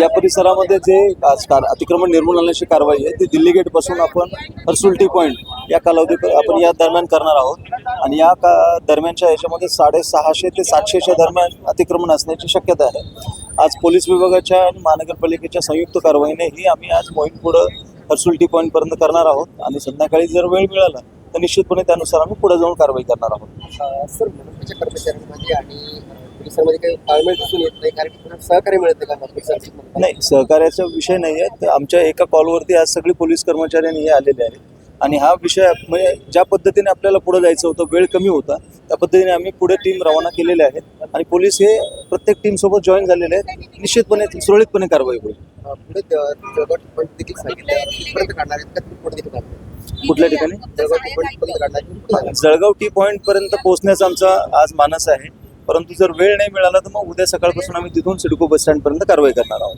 या परिसरामध्ये जे आज कार अतिक्रमण निर्मूलनाची कारवाई आहे ती दिल्ली गेटपासून आपण हर्सुल्टी पॉईंट या कालावधी आपण या दरम्यान करणार आहोत. आणि या का दरम्यानच्या याच्यामध्ये साडेसहाशे ते सातशेच्या दरम्यान अतिक्रमण असण्याची शक्यता आहे. आज पोलीस विभागाच्या आणि महानगरपालिकेच्या संयुक्त कारवाईने ही आम्ही आज मोहीम पुढं हर्सुल्टी पॉईंटपर्यंत करणार आहोत. आणि संध्याकाळी जर वेळ मिळाला तर निश्चितपणे त्यानुसार आम्ही पुढे जाऊन कारवाई करणार आहोत. अ, सर मनपाच्या कर्मचाऱ्यांमध्ये आणि अ, पोलिसांमध्ये काही ताळमेळ दिसून येत नाही कारण सहकार्य मिळत नाही का पोलिसांचं नाही सहकार्याचा विषय नाही आहे. तर आमच्या एका कॉलवरती आज सगळी पोलीस कर्मचारी आणि हे आलेले आहेत. आणि हा विषय म्हणजे ज्या पद्धतीने आपल्याला पुढे जायचं होतं वेळ कमी होता त्या पद्धतीने आम्ही पुढे टीम रवाना केलेले आहेत आणि पोलीस हे प्रत्येक टीम सोबत जॉईन झालेले आहेत. निश्चितपणे सुरळीतपणे कारवाई होईल. पुढे कुठल्या ठिकाणी? जळगाव टी पॉईंट पर्यंत पोहोचण्याचा आमचा आज मानस आहे. परंतु जर वेळ नाही मिळाला तर मग उद्या सकाळपासून आम्ही तिथून सिडको बस स्टँड पर्यंत कारवाई करणार आहोत.